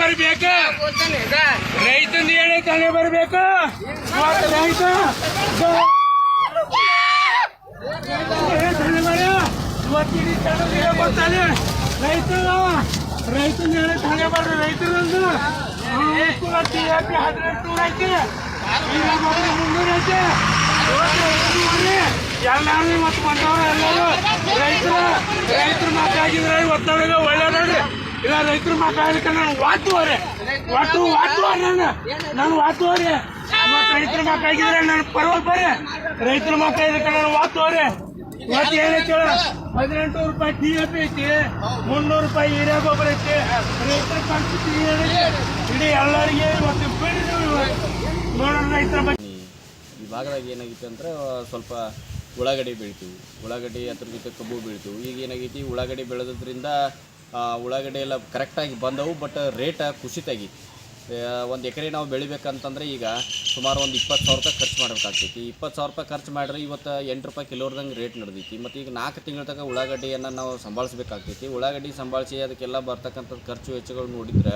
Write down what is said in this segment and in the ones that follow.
ಬರ್ಬೇಕ? ರೈತನ ಹೇಳಿ ತಾನೇ ಬರಬೇಕು? ರೈತ ತಾನೇ ಬರ ಇವತ್ತಿನ ತನಗೆ ಬರ್ತಾನೆ. ರೈತ ರೈತನ ಹೇಳಿ ತಾನೇ ಬರ್ರಿ, ರೈತರಂದು. ಹದಿನೆಂಟು ನೂರ ಐತಿ ಮುನ್ನೂರ ಒತ್ತಡ ಎಲ್ಲಾರು ಇವತ್ತು ಬಂದವ್ರ ಎಲ್ಲರೂ. ರೈತರ ರೈತರ ಮಕ್ಕಳಾಗಿದ್ರೆ ಇವತ್ತವರಿಗೆ ಒಳ್ಳೇದ್ರಿ ಇಲ್ಲ ರೈತರ ವಾತು ನಾನು ವಾತುವರೆ ಒಟ್ಟು ವಾತುವರೆ ನಾನು. ನಾನು ವಾತುವರೆ ಇವತ್ತು ರೈತರ ಮಾತಾಡಿದ್ರೆ ನಾನು ಪರವಾಗಿ ಬರ್ರೆ. ರೈತರ ಮಾತಾಡಿದ್ರೆ ನಾನು ವಾತುವರೆ ಇವತ್ತು ಏನೈತಿ? ಹದಿನೆಂಟು ರೂಪಾಯಿ ಟಿ ಎಫ್ ಐತಿ. ಮುನ್ನೂರು ರೂಪಾಯಿ ಏರಿಯಾ ಗೊಬ್ಬರ ಐತಿ. ರೈತರ ಪರಿಸ್ಥಿತಿ ಇಡೀ ಎಲ್ಲರಿಗೆ ಇವತ್ತು ಬಿಡಿ ನೋಡೋಣ ರೈತರ ಬಗ್ಗೆ. ಈ ಭಾಗದಾಗ ಏನಾಗಿತ್ತು ಅಂದ್ರೆ ಸ್ವಲ್ಪ ಉಳ್ಳಾಗಡ್ಡಿ ಬೆಳಿತೀವಿ. ಉಳ್ಳಾಗಡ್ಡಿ ಅದ್ರ ಜೊತೆ ಕಬ್ಬು ಬೆಳಿತೀವಿ. ಈಗ ಏನಾಗೈತಿ? ಉಳ್ಳಾಗಡ್ಡೆ ಬೆಳೆದ್ರಿಂದ ಉಳ್ಳಾಗಡ್ಡಿ ಎಲ್ಲ ಕರೆಕ್ಟಾಗಿ ಬಂದವು ಬಟ್ ರೇಟ ಕುಸಿತಾಗೈತಿ ಒಂದು ಎಕರೆ ನಾವು ಬೆಳಿಬೇಕಂತಂದ್ರೆ ಈಗ ಸುಮಾರು ಒಂದು ಇಪ್ಪತ್ತು ಸಾವಿರ ರೂಪಾಯಿ ಖರ್ಚು ಮಾಡಬೇಕಾಗ್ತೈತಿ. ಇಪ್ಪತ್ತು ಸಾವಿರ ರೂಪಾಯಿ ಖರ್ಚು ಮಾಡಿದ್ರೆ ಇವತ್ತು ಎಂಟು ರೂಪಾಯಿ ಕಿಲೋರ್ದಂಗೆ ರೇಟ್ ನಡೆದೈತಿ. ಮತ್ತು ಈಗ ನಾಲ್ಕು ತಿಂಗಳ ತನಕ ಉಳ್ಳಾಗಡ್ಡೆಯನ್ನು ನಾವು ಸಂಭಾಳಿಸ್ಬೇಕಾಗ್ತೈತಿ. ಉಳ್ಳಾಗಡ್ಡಿ ಸಂಭಾಳಿಸಿ ಅದಕ್ಕೆಲ್ಲ ಬರ್ತಕ್ಕಂಥ ಖರ್ಚು ವೆಚ್ಚಗಳು ನೋಡಿದ್ರೆ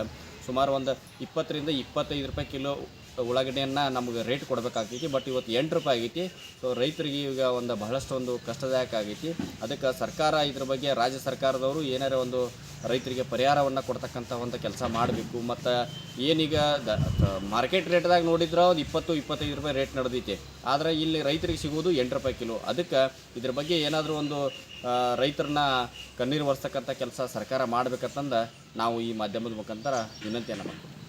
ಸುಮಾರು ಒಂದು ಇಪ್ಪತ್ತರಿಂದ ಇಪ್ಪತ್ತೈದು ರೂಪಾಯಿ ಕಿಲೋ ಉಳ್ಳಾಗಡ್ಡಿಯನ್ನು ನಮಗೆ ರೇಟ್ ಕೊಡಬೇಕಾಗ್ತೈತಿ. ಬಟ್ ಇವತ್ತು ಎಂಟು ರೂಪಾಯಿ ಆಗೈತಿ. ಸೊ ರೈತರಿಗೆ ಈಗ ಒಂದು ಬಹಳಷ್ಟು ಒಂದು ಕಷ್ಟದಾಯಕ ಆಗೈತಿ. ಅದಕ್ಕೆ ಸರ್ಕಾರ ಇದ್ರ ಬಗ್ಗೆ ರಾಜ್ಯ ಸರ್ಕಾರದವರು ಏನಾರ ಒಂದು ರೈತರಿಗೆ ಪರಿಹಾರವನ್ನು ಕೊಡ್ತಕ್ಕಂಥ ಒಂದು ಕೆಲಸ ಮಾಡಬೇಕು. ಮತ್ತು ಏನೀಗ ದ ಮಾರ್ಕೆಟ್ ರೇಟ್ದಾಗ ನೋಡಿದ್ರೆ ಒಂದು ಇಪ್ಪತ್ತು, ಇಪ್ಪತ್ತೈದು ರೂಪಾಯಿ ರೇಟ್ ನಡೆದೈತೆ. ಆದರೆ ಇಲ್ಲಿ ರೈತರಿಗೆ ಸಿಗುವುದು ಎಂಟು ರೂಪಾಯಿ ಕಿಲೋ. ಅದಕ್ಕೆ ಇದ್ರ ಬಗ್ಗೆ ಏನಾದರೂ ಒಂದು ರೈತರನ್ನ ಕಣ್ಣೀರು ಒರೆಸ್ತಕ್ಕಂಥ ಕೆಲಸ ಸರ್ಕಾರ ಮಾಡಬೇಕಂತಂದು ನಾವು ಈ ಮಾಧ್ಯಮದ ಮುಖಾಂತರ ವಿನಂತಿಯನ್ನು ಮಾಡ್ತೀವಿ